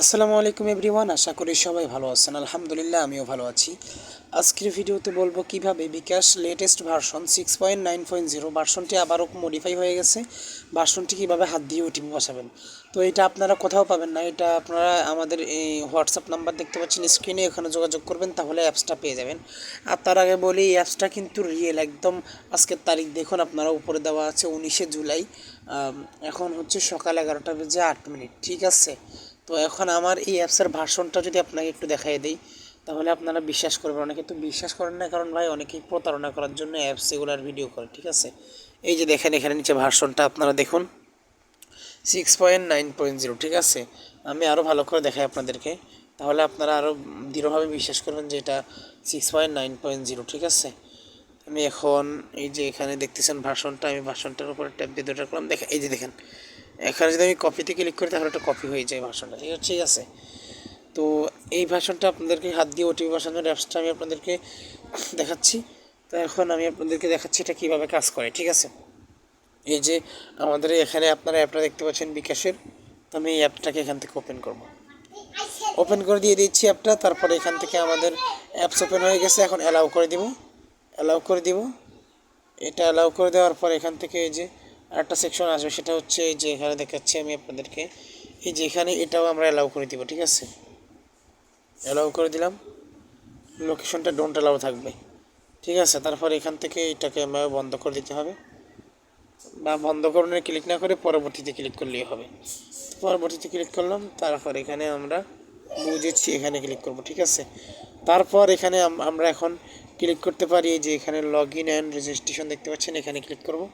আসসালামু আলাইকুম এভরিওয়ান, আশা করি সবাই ভালো আছেন। আলহামদুলিল্লাহ, আমিও ভালো আছি। আজকের ভিডিওতে বলব কীভাবে bKash latest version six point nine point zero ভার্সনটি আবারও মডিফাই হয়ে গেছে। ভার্সনটি কীভাবে হাত দিয়ে ওটিপি বসাবেন তো এটা আপনারা কোথাও পাবেন না, এটা আপনারা আমাদের এই হোয়াটসঅ্যাপ নাম্বার দেখতে পাচ্ছেন স্ক্রিনে এখানে যোগাযোগ করবেন, তাহলে অ্যাপসটা পেয়ে যাবেন। আর তার আগে বলি, এই অ্যাপসটা কিন্তু রিয়েল একদম আজকের তারিখ দেখুন, আপনারা উপরে দেওয়া আছে উনিশে জুলাই। এখন হচ্ছে সকাল এগারোটা বেজে আট মিনিট, ঠিক আছে? তো এখন আমার এই অ্যাপসের ভার্সনটা যদি আপনাকে একটু দেখাই দিই, তাহলে আপনারা বিশ্বাস করবেন, অনেকে তো বিশ্বাস করেন না, কারণ ভাই অনেকেই প্রতারণা করার জন্য অ্যাপস এগুলার ভিডিও করে, ঠিক আছে? এই যে দেখেন, এখানে নিচে ভার্সনটা আপনারা দেখুন। Six point nine point zero ঠিক আছে? আমি আরও ভালো করে দেখাই আপনাদেরকে। তাহলে আপনারা আরও দৃঢ়ভাবে বিশ্বাস করবেন যে এটা six point nine point zero ঠিক আছে? আমি এখন এই যে এখানে দেখতেছেন ভাষণটা আমি ভাষণটার উপরে ট্যাপ দিয়ে করলাম দেখেন, এই যে দেখেন এখানে যদি আমি কপিতে ক্লিক করি, তাহলে একটা কপি হয়ে যায় ভাষণটা, ঠিক আছে? ঠিক আছে? তো এই ভাষণটা আপনাদেরকে, হাত দিয়ে ওটিপি বসানোর অ্যাপসটা আমি আপনাদেরকে দেখাচ্ছি। তো এখন আমি আপনাদেরকে দেখাচ্ছি এটা কীভাবে কাজ করে, ঠিক আছে? এই যে আমাদের এখানে আপনারা অ্যাপটা দেখতে পাচ্ছেন বিকাশের। তো আমি এই অ্যাপটাকে এখান থেকে ওপেন করব। ওপেন করে দিয়ে দিচ্ছি অ্যাপটা, তারপরে এখান থেকে আমাদের অ্যাপস ওপেন হয়ে গেছে। এখন অ্যালাউ করে দিব। অ্যালাউ করে দিব। এটা অ্যালাউ করে দেওয়ার পর এখান থেকে এই যে আরেকটা সেকশন আসবে, সেটা হচ্ছে এই যে এখানে দেখাচ্ছি আমি আপনাদেরকে। এই যে এখানে এটাও আমরা অ্যালাউ করে দিব, ঠিক আছে? অ্যালাউ করে দিলাম। লোকেশনটা ডোন্ট অ্যালাউ থাকবে, ঠিক আছে? তারপর এখান থেকে এটাকে আমাকে বন্ধ করে দিতে হবে। বা বন্ধ করণে ক্লিক না করে পরবর্তীতে ক্লিক করলেই হবে। পরবর্তীতে ক্লিক করলাম, তারপর এখানে আমরা বুঝেছি এখানে ক্লিক করব, ঠিক আছে? তারপর এখানে আম- আমরা এখন ক্লিক করতে পারি যে এখানে লগ ইন অ্যান্ড রেজিস্ট্রেশন দেখতে পাচ্ছেন, এখানে ক্লিক করব।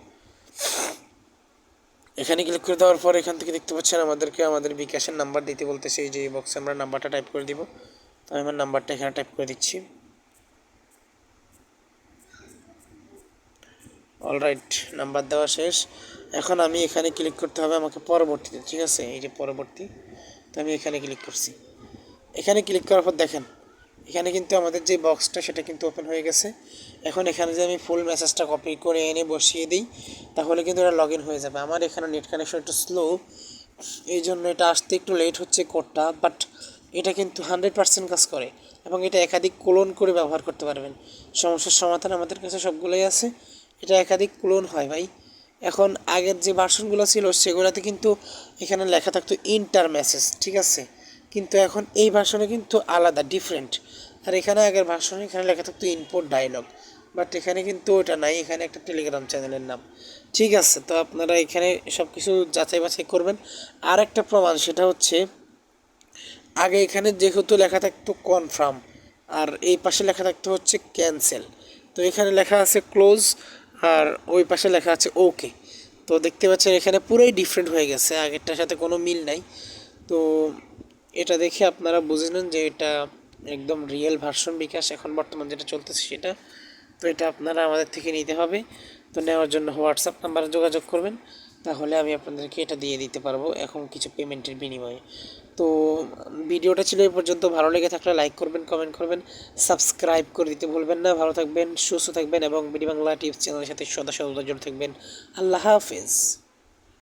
এখানে ক্লিক করে দেওয়ার পর এখান থেকে দেখতে পাচ্ছেন আমাদেরকে আমাদের বিকাশের নাম্বার দিতে বলতেছে, এই যে বক্সে আমরা নাম্বারটা টাইপ করে দিব। তো আমি আমার নাম্বারটা এখানে টাইপ করে দিচ্ছি। অলরাইট নাম্বার দেওয়া শেষ। এখন আমি এখানে ক্লিক করতে হবে আমাকে পরবর্তীতে, ঠিক আছে? এই যে পরবর্তী। তো আমি এখানে ক্লিক করছি। এখানে ক্লিক করার পর দেখেন এখানে কিন্তু আমাদের যে বক্সটা সেটা কিন্তু ওপেন হয়ে গেছে। এখন এখানে যে আমি ফুল মেসেজটা কপি করে এনে বসিয়ে দিই, তাহলে কিন্তু এটা লগ হয়ে যাবে। আমার এখানে নেট কানেকশন একটু স্লো এই জন্য এটা আসতে একটু লেট হচ্ছে কোডটা বাট এটা কিন্তু হান্ড্রেড পার্সেন্ট কাজ করে এবং এটা একাধিক ক্লোন করে ব্যবহার করতে পারবেন। সমস্যার সমাধান আমাদের কাছে সবগুলোই আছে। এটা একাধিক ক্লোন হয় ভাই। এখন আগের যে ভার্সনগুলো ছিল, সেগুলোতে কিন্তু এখানে লেখা থাকতো ইন্টার মেসেজ ঠিক আছে? কিন্তু এখন এই ভার্সনে কিন্তু আলাদা ডিফারেন্ট আর এখানে আগের ভার্সনে এখানে লেখা থাকতো ইনপুট ডায়লগ বাট এখানে কিন্তু ওটা নাই, এখানে একটা টেলিগ্রাম চ্যানেলের নাম। ঠিক আছে, তো আপনারা এখানে সব কিছু যাচাই বাছাই করবেন। আর একটা প্রমাণ, সেটা হচ্ছে, আগে এখানে যেহেতু লেখা থাকতো কনফার্ম আর এই পাশে লেখা থাকতো হচ্ছে ক্যান্সেল তো এখানে লেখা আছে ক্লোজ আর ওই পাশে লেখা আছে ওকে তো দেখতে পাচ্ছেন এখানে পুরোই ডিফারেন্ট হয়ে গেছে, আগেরটার সাথে কোনো মিল নাই। তো এটা দেখে আপনারা বুঝে নেন যে এটা একদম রিয়েল ভার্সন বিকাশ এখন বর্তমান যেটা চলতেছে সেটা। তো এটা আপনারা আমাদের থেকে নিতে হবে। তো নেওয়ার জন্য হোয়াটসঅ্যাপ নাম্বারে যোগাযোগ করবেন। তাহলে আমি আপনাদেরকে এটা দিয়ে দিতে পারব এখন কিছু পেমেন্টের বিনিময়ে। তো ভিডিওটা ছিল এই পর্যন্ত। ভালো লেগে থাকলে লাইক করবেন কমেন্ট করবেন সাবস্ক্রাইব করে দিতে ভুলবেন না। ভালো থাকবেন, সুস্থ থাকবেন এবং বিডি বাংলা টিপস চ্যানেলের সাথে সদা সদা জড়িত থাকবেন। আল্লাহ হাফেজ।